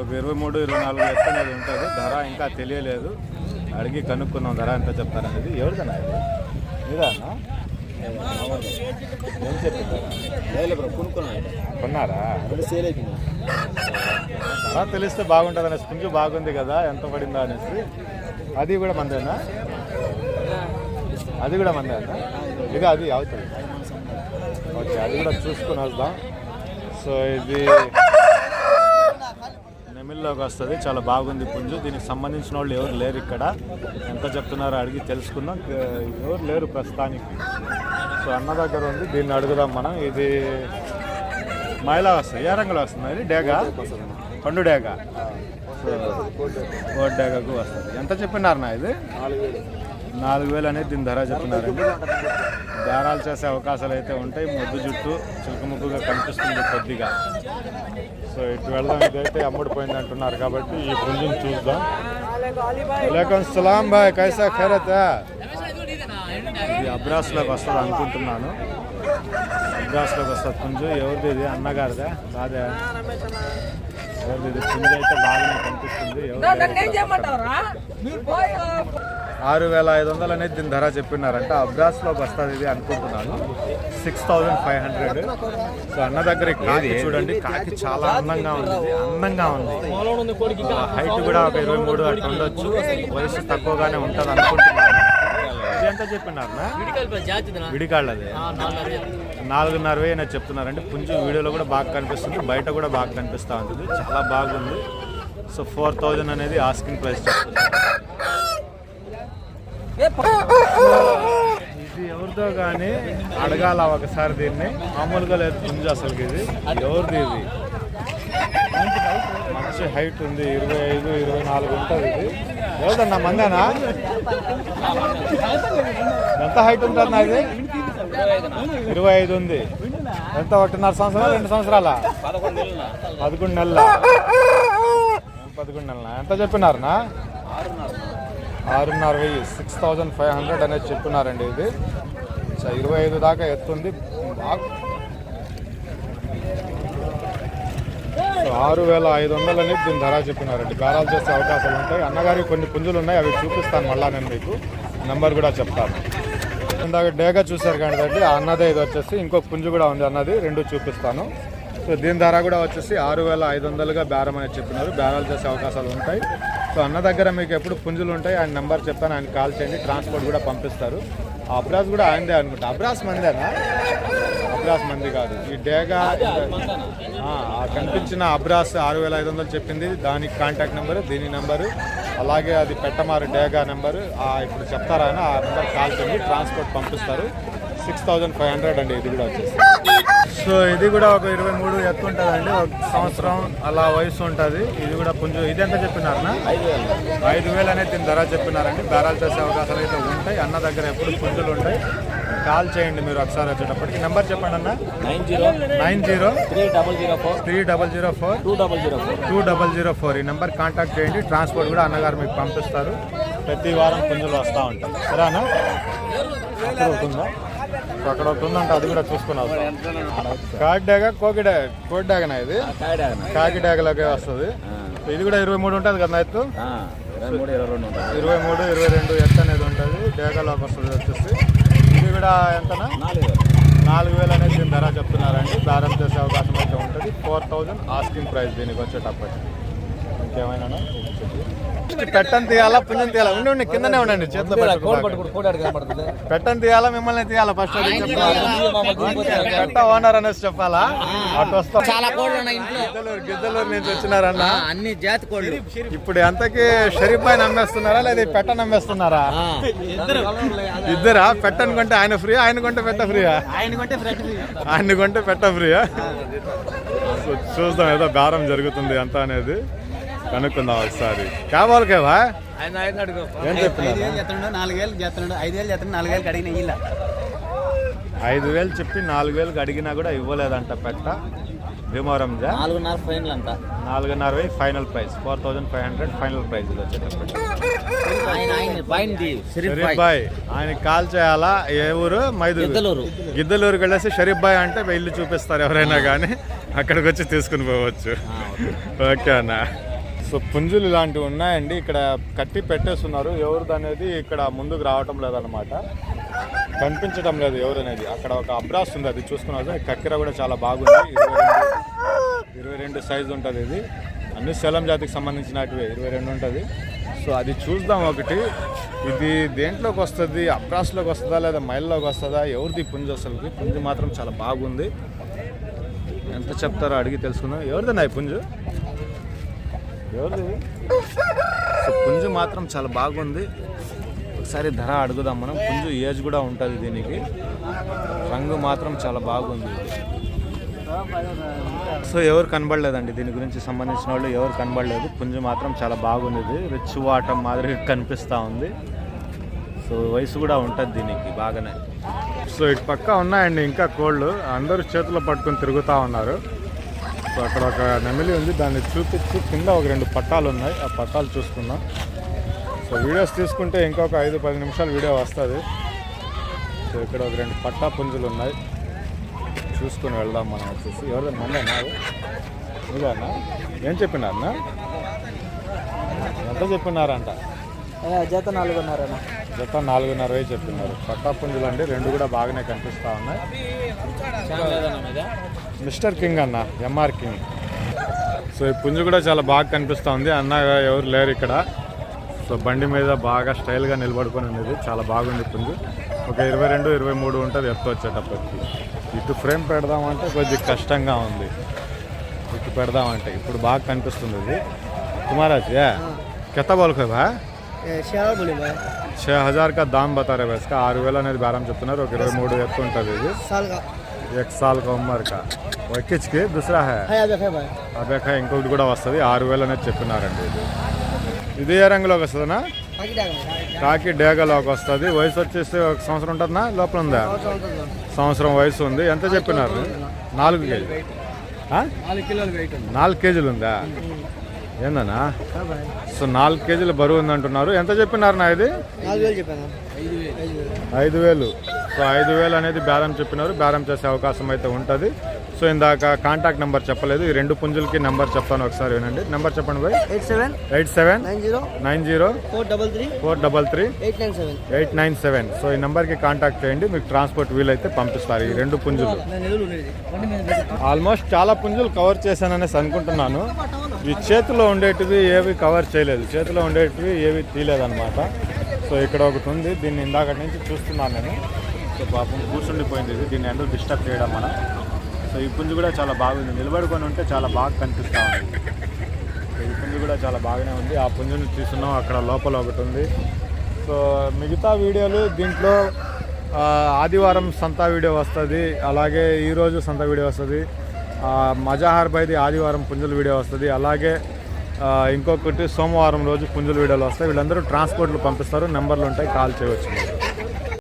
ఇరవై మూడు ఇరవై నాలుగు ఎత్తు అనేది ఉంటుంది. ధర ఇంకా తెలియలేదు. అడిగి కనుక్కుందాం ధర ఎంత చెప్తారనేది. ఎవరిదన్నా ఇది? మీదన్నా ఏం చెప్తారా కొన్నారా? ధర తెలిస్తే బాగుంటుంది అనేసి పుంజు బాగుంది కదా ఎంత పడిందా అనేసి. అది కూడా మందేనా? అది కూడా మందేనా? ఇక అది అవుతుంది. ఓకే అది కూడా చూసుకుని వద్దాం. సో ఇది నెమిల్లోకి వస్తుంది. చాలా బాగుంది పుంజు. దీనికి సంబంధించిన వాళ్ళు ఎవరు లేరు ఇక్కడ. ఎంత చెప్తున్నారో అడిగి తెలుసుకుందాం. ఎవరు లేరు ప్రస్తుతానికి. సో అన్న దగ్గర ఉంది. దీన్ని అడుగుదాం మనం. ఇది మైలా వస్తుంది. ఏ రంగులో వస్తుంది? అది డేగా? పండు డేగా? సో డేగాకు వస్తుంది. ఎంత చెప్పినారు నా ఇది? నాలుగు వేలు అనేది దీని ధర చెప్తున్నారండి. దారాలు చేసే అవకాశాలు అయితే ఉంటాయి. మొద్దు జుట్టు చిలుకముక్కుగా కనిపిస్తుంది కొద్దిగా. సో ఇటు వెళ్దాం. ఇదైతే అమ్ముడిపోయింది అంటున్నారు కాబట్టి ఈ పుంజుని చూద్దాం. వలైకం సలాం బాయ్ కైసా ఖైరత్. ఇది అబ్రాస్లోకి వస్తుంది అనుకుంటున్నాను. అబ్రాస్లోకి వస్తుంది పుంజు. ఎవరిది ఇది? అన్నగారిదా? కాదే? ఎవరిది ఇది? పుంజు అయితే బాగానే కనిపిస్తుంది. ఎవరు ఆరు వేల ఐదు వందలు అనేది దీని ధర చెప్పినారంట. అబ్రాస్లోకి వస్తుంది ఇది అనుకుంటున్నాను. Six thousand five hundred so అన్న దగ్గర కాకి చూడండి కాకి చాలా అందంగా ఉంది. అందంగా ఉంది. హైట్ కూడా ఒక ఇరవై మూడు అట్లా ఉండొచ్చు. వయసు తక్కువగానే ఉంటుంది అనుకుంటున్నాను. ఎంత చెప్పినారనా విడికాళ్ళది. నాలుగున్నర అనేది చెప్తున్నారంటే పుంజు వీడియోలో కూడా బాగా కనిపిస్తుంది. బయట కూడా బాగా కనిపిస్తూ ఉంటుంది. చాలా బాగుంది. సో ఫోర్ థౌజండ్ అనేది ఆస్కింగ్ ప్రైస్ చెప్తుంది ఇది ఎవరితో కానీ అడగాల ఒకసారి దీన్ని. మామూలుగా లేదు పుంజు అసలుకి ఇది. ఎవరిది ఇది? మంచి హైట్ ఉంది. ఇరవై ఐదు ఇరవై నాలుగు ఉంటుంది ఇది. ఎవరిదన్నా మందేనా? ఎంత హైట్ ఉంటుంది నాది ఇరవై ఐదు ఉంది. ఎంత? ఒకటిన్నర సంవత్సరాలు రెండు సంవత్సరాల? పదకొండు నెలల. పదకొండు నెలల. ఎంత చెప్పినారనా ఆరున్నర వెయ్యి సిక్స్ థౌజండ్ ఫైవ్ హండ్రెడ్ అనేది చెప్పినారండి ఇది. సో ఇరవై ఐదు దాకా ఎత్తుంది. బాగా సో ఆరు వేల ఐదు వందలు అనేది దీని ధర చెప్పినారండి. బేరాలు చేసే అవకాశాలు ఉంటాయి. అన్నగారికి కొన్ని పుంజులు ఉన్నాయి. అవి చూపిస్తాను మళ్ళా నేను మీకు. నెంబర్ కూడా చెప్తాను. ఇందాక డేగా చూశారు కానీ అండి ఆ అన్నదే ఇది వచ్చేసి. ఇంకొక పుంజు కూడా ఉంది అన్నది. రెండు చూపిస్తాను. సో దీని ధర కూడా వచ్చేసి ఆరు వేల ఐదు వందలుగా బేరం అనేది చెప్పినారు. బేరాలు చేసే అవకాశాలు ఉంటాయి. సో అన్న దగ్గర మీకు ఎప్పుడు పుంజులు ఉంటాయి ఆయన నెంబర్ చెప్తాను ఆయన కాల్ చేయండి ట్రాన్స్పోర్ట్ కూడా పంపిస్తారు. ఆ అబ్రాస్ కూడా ఆయనదే అనుకుంటా. అబ్రాస్ మందేనా? అబ్రాస్ మంది కాదు. ఈ డేగా ఆ, కనిపించిన అబ్రాస్ ఆరు వేల ఐదు వందలు చెప్పింది. దానికి కాంటాక్ట్ నెంబరు దీని నెంబరు అలాగే అది పెట్టమారు డేగా నెంబరు. ఇప్పుడు చెప్తారా ఆ నెంబర్ కాల్ చేయండి ట్రాన్స్పోర్ట్ పంపిస్తారు. సిక్స్ థౌజండ్ ఫైవ్ హండ్రెడ్ అండి ఇది కూడా వచ్చేసి సో ఇది కూడా ఒక ఇరవై మూడు ఎత్తు ఉంటుందండి ఒక సంవత్సరం అలా వయసు ఉంటుంది. ఇది కూడా పుంజు ఇది ఎంత చెప్పినారనా ఐదు వేలు అనేది దీని ధర చెప్పినారండి. బేరాలు చేసే అవకాశాలు అయితే ఉంటాయి. అన్న దగ్గర ఎప్పుడు పుంజులు ఉంటాయి. కాల్ చేయండి మీరు ఒకసారి వచ్చేటప్పటికి. నెంబర్ చెప్పండి అన్న? Nine zero nine zero three double zero four three double zero four two double zero four two double zero four. ఈ నెంబర్ కాంటాక్ట్ చేయండి. ట్రాన్స్పోర్ట్ కూడా అన్నగారు మీకు పంపిస్తారు. ప్రతి వారం పుంజులు వస్తూ ఉంటాయి. సరేనా? ఉందా సో అక్కడ ఒకటి ఉందంటే అది కూడా చూసుకుని వస్తాం. కాకి డాగ కోకి డాగ కోటి డాగనా ఇది కాకి డాగలోకే వస్తుంది ఇది కూడా ఇరవై మూడు ఉంటుంది కదా ఎత్తు ఇరవై మూడు ఇరవై రెండు ఎత్తు అనేది ఉంటుంది. డేగలోకి వస్తుంది వచ్చేసి. ఇది కూడా ఎంతనా? నాలుగు వేలు. అనేది దీని ధర చెప్తున్నారండి. బేరం చేసే అవకాశం అయితే ఉంటుంది. ఫోర్ థౌజండ్ ఆస్కింగ్ ప్రైస్ దీనికి వచ్చేటప్పటికి. ఇంకేమైనా? పెట్టని తీయాలా పుణ్యం తీయాలా? ఉండి ఉండి కిందనే ఉండండి చేతిలో పెట్టని తీయాలా మిమ్మల్ని తీయాలా? ఫస్ట్ అది చెప్పాలి? పెట్ట ఓనర్ అనేసి చెప్పాలా? అటు వస్తాం. గిద్దలూరు గిద్దలూరు నుంచి వచ్చినారన్న. అన్ని జాతి కోళ్ళు. ఇప్పుడు ఎంతకి షరీఫ్ పైన అమ్మేస్తున్నారా లేదా పెట్ట నమ్మేస్తున్నారా? ఇద్దరా. పెట్టను కొంటే ఆయన ఫ్రీ ఆయన కొంటే పెట్ట ఫ్రీయా? ఆయన కొంటే ఫ్రెండ్ ఆయన కొంటే పెట్ట ఫ్రీయా? చూద్దాం ఏదో బేరం జరుగుతుంది ఎంత అనేది. కనుక్కుందాం ఒకసారి. క్యాబాల్ కేవా ఆయన ఆయన అడుగు. ఏం చేస్తున్నాడు నాలుగేళ్ళు చేస్తున్నాడు ఐదేళ్ళు చేస్తున్నాడు నాలుగేళ్ళకి అడిగిన ఇలా ఐదు వేలు చెప్పి నాలుగు వేలకు అడిగినా కూడా ఇవ్వలేదంట పెట్ట భీమవరం జా? నాలుగున్నర ఫైనల్ అంట నాలుగున్నర వెయ్యి final price. Four thousand five hundred final price ఇది వచ్చేటప్పటికి. ఆయన షరీఫ్ షరీఫ్ బాయ్. బాయ్ ఆయన కాల్ చేయాలా? ఏ ఊరు? మైదూరు. గిద్దలూరు. గిద్దలూరుకి వెళ్ళేసి షరీఫ్ బాయ్ అంటే వెళ్ళి చూపిస్తారు ఎవరైనా కానీ అక్కడికి వచ్చి తీసుకుని పోవచ్చు. ఓకే అన్న. సో పుంజులు ఇలాంటివి ఉన్నాయండి. ఇక్కడ కట్టి పెట్టేస్తున్నారు. ఎవరిది అనేది ఇక్కడ ముందుకు రావటం లేదనమాట కనిపించడం లేదు ఎవరు అనేది అక్కడ ఒక అబ్రాస్ ఉంది అది చూసుకున్నారు కక్కెర కూడా చాలా బాగుంది. ఇరవై రెండు ఇరవై రెండు సైజు ఉంటుంది ఇది. అన్ని శలం జాతికి సంబంధించినటివే. ఇరవై రెండు ఉంటుంది. సో అది చూద్దాం ఒకటి. ఇది దేంట్లోకి వస్తుంది? అబ్రాస్లోకి వస్తుందా లేదా మైల్లోకి వస్తుందా? ఎవరిది పుంజు అసలుకి పుంజు మాత్రం చాలా బాగుంది. ఎంత చెప్తారో అడిగి తెలుసుకుందాం. ఎవరిదన్నా ఈ పుంజు? సో పుంజు మాత్రం చాలా బాగుంది. ఒకసారి ధర అడుగుదాం మనం. పుంజు ఏజ్ కూడా ఉంటుంది దీనికి. రంగు మాత్రం చాలా బాగుంది. సో ఎవరు కనబడలేదండి. దీని గురించి సంబంధించిన వాళ్ళు ఎవరు కనబడలేదు. పుంజు మాత్రం చాలా బాగుంది. ఇది రిచ్ వాటం మాదిరి కనిపిస్తూ ఉంది. సో వయసు కూడా ఉంటుంది దీనికి బాగానే. సో ఇటు పక్క ఉన్నాయండి ఇంకా కోళ్ళు. అందరూ చేతిలో పట్టుకొని తిరుగుతూ ఉన్నారు. సో అక్కడ ఒక నెమిలి ఉంది. దాన్ని చూపించి కింద ఒక రెండు పట్టాలు ఉన్నాయి. ఆ పట్టాలు చూసుకుందాం. సో వీడియోస్ తీసుకుంటే ఇంకొక ఐదు పది నిమిషాలు వీడియో వస్తుంది. సో ఇక్కడ ఒక రెండు పట్టా పుంజులు ఉన్నాయి. చూసుకొని వెళ్దాం మనం వచ్చేసి. ఎవరిదో? మందేనా ఇదేనా ఏం చెప్పినారన్నా? ఎంత చెప్పినారంట? జత నాలుగున్నరనా? జత నాలుగున్నర వేలు చెప్పినారు. పట్టా పుంజులు అండి. రెండు కూడా బాగానే కనిపిస్తూ ఉన్నాయి. మిస్టర్ కింగ్ అన్న ఎంఆర్ కింగ్ సో ఈ పుంజు కూడా చాలా బాగా కనిపిస్తూ ఉంది అన్న ఎవరు లేరు ఇక్కడ సో బండి మీద బాగా స్టైల్గా నిలబడుకొని ఉన్నది చాలా బాగుంది పుంజు ఒక ఇరవై రెండు ఇరవై మూడు ఉంటుంది ఎత్తు వచ్చేటప్పటికి ఇటు ఫ్రేమ్ పెడదామంటే కొద్దిగా కష్టంగా ఉంది ఇటు పెడదామంటే ఇప్పుడు బాగా కనిపిస్తుంది ఇది కుమారాజ్ ఏ కెత్త బోల్కో బా షేర్ బోలి భాయ్ छः हज़ार का दाम बता रहे हैं इसका ఆరు వేలు అనేది బేరం చెప్తున్నారు ఒక ఇరవై మూడు ఎత్తు ఉంటుంది ఇది साल का एक साल का उम्र का ఎక్కించుకి దుసరా హే है अबे है भाई అబేక ఇంకొకటి కూడా వస్తుంది ఆరు వేలు అనేది చెప్పినారండి ఇది ఇది ఏ రంగులోకి వస్తుందనా बाकी डाल కాకి డేగలోకి వస్తుంది వయసు వచ్చేసి ఒక సంవత్సరం ఉంటుందా లోపల ఉందా సంవత్సరం వయసు ఉంది ఎంత చెప్పినారు నాలుగు కేజీ ఆ? నాలుగు కిలోలు వెయిట్ ఉంది నాలుగు కేజీలు ఉందా ఏందన్నా సో నాలుగు కేజీలు బరువు ఉంది అంటున్నారు ఎంత చెప్పినారు నా ఇది నాలుగు వేలు చెప్పాను ఐదు వేలు ఐదు వేలు ఐదు వేలు సో ఐదు వేలు అనేది బేరం చెప్పినారు. బేరం చేసే అవకాశం అయితే ఉంటుంది. సో ఇందాక కాంటాక్ట్ నెంబర్ చెప్పలేదు. ఈ రెండు పుంజులకి నెంబర్ చెప్తాను ఒకసారి వినండి. నెంబర్ చెప్పండి bye eight seven eight seven nine zero nine zero four double three four double three eight nine seven eight nine seven. So ఈ నెంబర్కి కాంటాక్ట్ చేయండి. మీకు ట్రాన్స్పోర్ట్ వీలైతే పంపిస్తారు. ఈ రెండు పుంజులు. ఆల్మోస్ట్ చాలా పుంజులు కవర్ చేశాననేసి అనుకుంటున్నాను. ఈ చేతిలో ఉండేటివి ఏవి కవర్ చేయలేదు. చేతిలో ఉండేటివి ఏవి తీయలేదన్నమాట. సో ఇక్కడ ఒకటి ఉంది. దీన్ని ఇందాక నుంచి చూస్తున్నాను నేను. సో పాపం కూర్చుండిపోయింది ఇది. దీన్ని ఎండలు డిస్టర్బ్ చేయడం మన? సో ఈ పుంజు కూడా చాలా బాగుంది. నిలబడుకొని ఉంటే చాలా బాగా కనిపిస్తూ ఉంది. ఈ పుంజు కూడా చాలా బాగానే ఉంది. ఆ పుంజుని తీసుకున్నాం అక్కడ లోపల ఒకటి ఉంది. సో మిగతా వీడియోలు దీంట్లో ఆదివారం సంత వీడియో వస్తుంది. అలాగే ఈరోజు సంత వీడియో వస్తుంది. మజాహార్ బైది ఆదివారం పుంజుల వీడియో వస్తుంది. అలాగే ఇంకొకటి సోమవారం రోజు పుంజుల వీడియోలు వస్తాయి. వీళ్ళందరూ ట్రాన్స్పోర్ట్లు పంపిస్తారు. నెంబర్లు ఉంటాయి. కాల్ చేయవచ్చు. మీరు